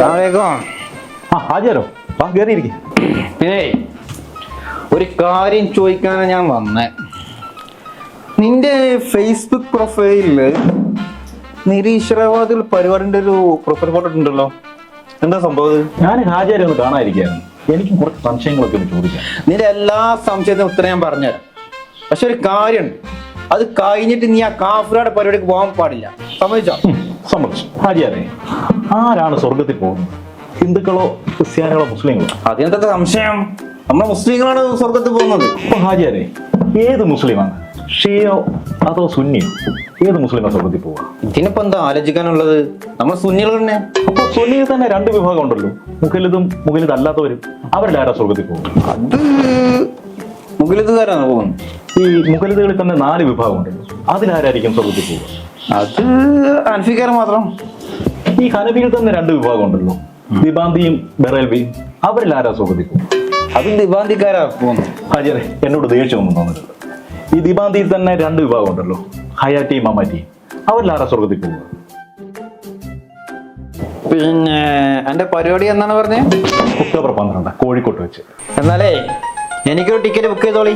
ആ ഹാജരോ വാ കയറിയിരിക്കും പിന്നെ ഒരു കാര്യം ചോദിക്കാനാണ് ഞാൻ വന്നേ. നിന്റെ ഫേസ്ബുക്ക് പ്രൊഫൈലിൽ നിരീശ്വരവാദികൾ പരിപാടിന്റെ ഒരു പ്രൊഫൈൽ ഫോട്ടോ ഉണ്ടല്ലോ. എന്താ സംഭവം ഞാൻ ഹാജിയാരെ ഒന്ന് കാണാതിരിക്കുകയായിരുന്നു എനിക്കും കുറച്ച് സംശയങ്ങളൊക്കെ ഒന്ന് ചോദിക്കാം. നിന്റെ എല്ലാ സംശയത്തിനും ഉത്തരം ഞാൻ പറഞ്ഞുതരാം. പക്ഷെ ഒരു കാര്യം അത് കഴിഞ്ഞിട്ട് നീ ആ കാഫ്രയുടെ പരിപാടിക്ക് പോകാൻ പാടില്ല. സമ്മതിച്ചോ? സമ്മതിച്ചു. ഹാജിയാരെ ആരാണ് സ്വർഗത്തിൽ പോകുന്നത്? ഹിന്ദുക്കളോ ക്രിസ്ത്യാനികളോ മുസ്ലിങ്ങളോ? അതിനകത്ത് സംശയം? നമ്മളെ മുസ്ലിങ്ങളാണ് സ്വർഗത്തിൽ പോകുന്നത്. അപ്പൊ ഹാജിയാരെ ഏത് മുസ്ലിമാണ്? ഷിയോ അതോ സുന്നിയോ ഏത് മുസ്ലിമാ സ്വർഗത്തിൽ പോവുക? ഇതിനിപ്പോ എന്താ ആലോചിക്കാനുള്ളത്? നമ്മൾ സുന്നികൾ തന്നെ. അപ്പൊ സുന്നിയിൽ തന്നെ രണ്ട് വിഭാഗം ഉണ്ടല്ലോ. മുഖലിതും മുഖലിത് അല്ലാത്തവരും അവരുടെ ആരാ സ്വർഗത്തിൽ പോകും അത് മുഖലിതുകാരാണ് പോകുന്നത്. ഈ മുഖലിതുകളിൽ തന്നെ നാല് വിഭാഗം ഉണ്ടല്ലോ. അതിലാരായിരിക്കും സ്വർഗത്തിൽ പോവുക? അത് അൻഫിക്കാർ മാത്രം. ഈ ഹനബിയിൽ തന്നെ രണ്ട് വിഭാഗം ഉണ്ടല്ലോ. ദിബാന്തിയും ബെറേൽബിയും അവരിൽ ആരാ പോകും അത് ദിബാന്തിക്കാരാ പോകുന്നത്. ഹാജിയറെ എന്നോട് ദേഷ്യമൊന്നും തോന്നിട്ടില്ല ഈ ദിബാന്തിയിൽ തന്നെ രണ്ട് വിഭാഗം ഉണ്ടല്ലോ. ഹയാറ്റിയും മമാറ്റിയും അവരിൽ ആരാ സ്വർഗത്തിൽ പിന്നെ എന്റെ പരിപാടി എന്നാണ് പറഞ്ഞത് ഒക്ടോബർ പന്ത്രണ്ട് കോഴിക്കോട്ട് വെച്ച്. എന്നാലേ എനിക്കൊരു ടിക്കറ്റ് ബുക്ക് ചെയ്തോളി.